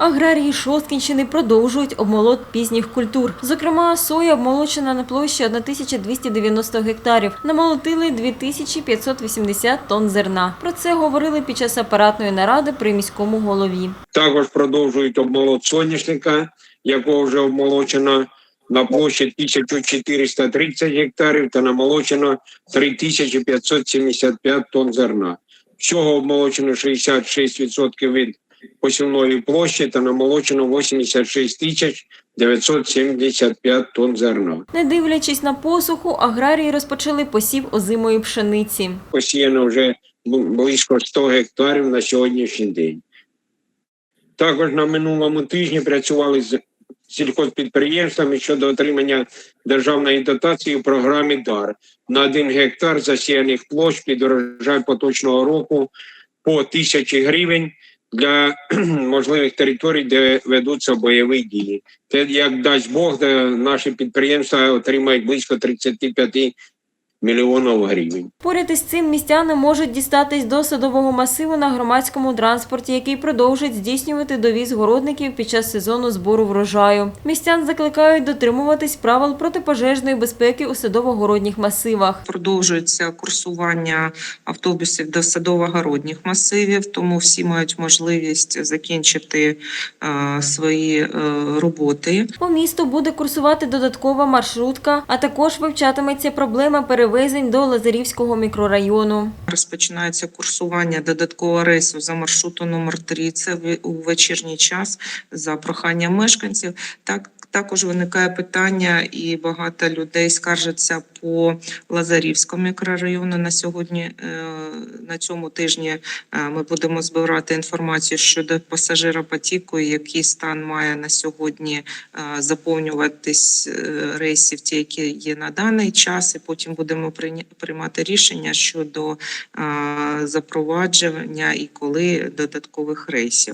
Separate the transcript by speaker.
Speaker 1: Аграрії Шосткінщини продовжують обмолот пізніх культур. Зокрема, соя обмолочена на площі 1290 гектарів. Намолотили 2580 тонн зерна. Про це говорили під час апаратної наради при міському голові.
Speaker 2: Також продовжують обмолот соняшника, якого вже обмолочено на площі 1430 гектарів та намолочено 3575 тонн зерна. Всього обмолочено 66% від посівної площі та намолочено 86 тисяч 975 тонн зерна.
Speaker 1: Не дивлячись на посуху, аграрії розпочали посів озимої пшениці.
Speaker 2: посіяно вже близько 100 гектарів на сьогоднішній день. Також на минулому тижні працювали з сільхозпідприємствами щодо отримання державної дотації в програмі ДАР на 1 гектар засіяних площ під урожай поточного року по тисячі гривень для можливих територій, де ведуться бойові дії. Те, як дасть Бог, наші підприємства отримають близько 35 мільйонів гривень.
Speaker 1: Поряд із цим містяни можуть дістатись до садового масиву на громадському транспорті, який продовжить здійснювати довіз городників під час сезону збору врожаю. Містян закликають дотримуватись правил протипожежної безпеки у садово-городніх масивах.
Speaker 3: Продовжується курсування автобусів до садово-городніх масивів, тому всі мають можливість закінчити е, свої е, роботи.
Speaker 1: По місту буде курсувати додаткова маршрутка, а також вивчатиметься проблема перевезень до Лазарівського мікрорайону.
Speaker 3: Розпочинається курсування додаткового рейсу за маршруту номер 3 Це у вечірній час за проханням мешканців. Так також виникає питання, і багато людей скаржаться по Лазарівському мікрорайону. На сьогодні е, на цьому тижні е, ми будемо збирати інформацію щодо пасажиропотіку, який стан має на сьогодні е, заповнюватись рейсів, ті, які є на даний час, і потім будемо приймати рішення щодо запровадження і коли додаткових рейсів.